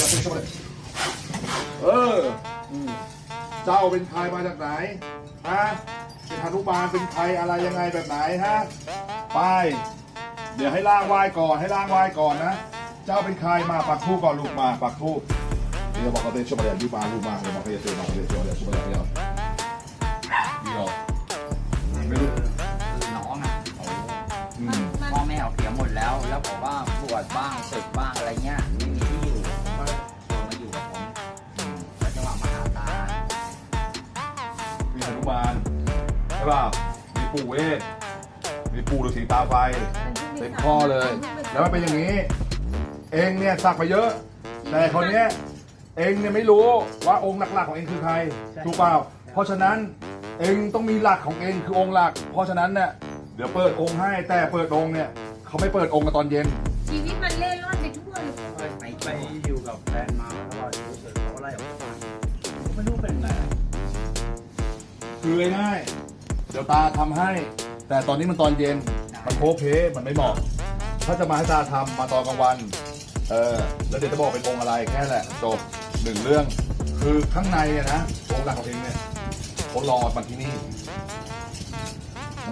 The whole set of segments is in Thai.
อย่าเป็นเอออืมเจ้าเป็นใครมาจากไหนฮะเป็นฮานุมานเป็นใครอะไรยังไงแบบไหนฮะไป เดี๋ยวให้ล่างไหว้ก่อนให้ล่างไหว้ก่อนนะ เจ้าเป็นใครมาปักทูปก่อนลูกมาปักทูปเดี๋ยวบอกเขาเป็นช่วยมเลยลูกมาลูกมาเดี๋ยวบอกเขาจะเจอบอกเขาจะเจอเดี๋ยวชมเลยเดี๋ยวนี่หรอไม่รู้น้องอะอืม พ่อแม่เอาเสียหมดแล้ว แล้วผมว่าบวชบ้างศึกบ้างอะไรเงี้ยไม่มีที่ นุมานใช่ป่ะมีปู่เวทมีปู่ฤาษีตาไฟเต็มข้อเลย แล้วมันเป็นอย่างนี้ เองเนี่ยสักไปเยอะ แต่คนเนี้ยเองเนี่ยไม่รู้ว่าองค์หลักๆของเองคือใครถูกเปล่า เพราะฉะนั้นเองต้องมีหลักของเองคือองค์หลัก เพราะฉะนั้นเนี่ยเดี๋ยวเปิดองค์ให้แต่เปิดองค์เนี่ยเขาไม่เปิดองค์กันตอนเย็นชีวิตมันเล่ร่อนไปทั่วเลยไปไปอยู่กับแฟนมา คือง่ายๆเดี๋ยวตาทำให้ แต่ตอนนี้มันตอนเย็น มันโคเพมันไม่เหมาะ ถ้าจะมาให้ตาทำมาตอนกลางวัน เออ แล้วเดี๋ยวจะบอกเป็นองค์อะไรแค่แหละจบหนึ่งเรื่อง คือข้างในนะองค์หลักของเองเนี่ยเขารอมาที่นี่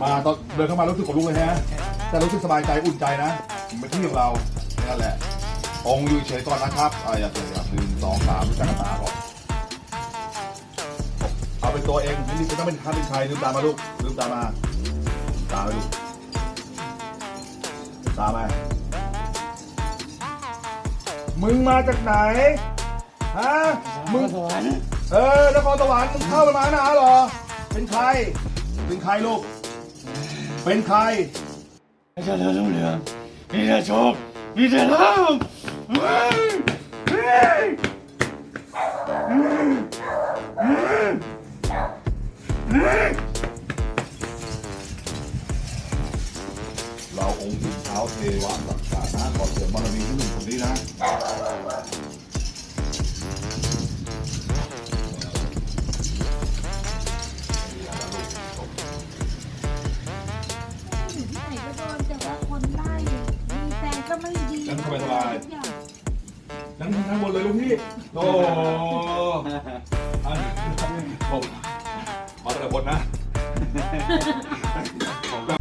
มาตอนเดินเข้ามารู้สึกขนลุกเลยฮะ แต่รู้สึกสบายใจอุ่นใจนะมันเป็นที่ของเรานั่นแหละ องค์อยู่เฉยก่อนนะครับอ่าอย่าเสียหนึ่งสองสามรู้จักกันตาก่อน นตัวเองไม่ไม่ต้องเป็นท่านเป็นใครลืมตามาลูกลืมตามาตาไปลูกตามามึงมาจากไหนฮะมึงเออนครสวรรค์มึงเข้ามาหนาเหรอ เป็นใคร เป็นใครลูก เป็นใครไม่ใช่เรื่องเหลืองมีแต่โชคมีแต่ลาภ เฮ้ยเฮ้ยเราองค์หญิงเท้าเทวะรักษานะขอเสริมบารมีที่หนึ่งคนนี้นะอยู่ที่ไหนก็โดนแต่ว่าคนไล่มีแฟนก็ไม่ดีนั่งสบายๆนั่งข้างบนเลยลูกพี่ โอ้อันผมมาแต่ละคนนะ ผมก็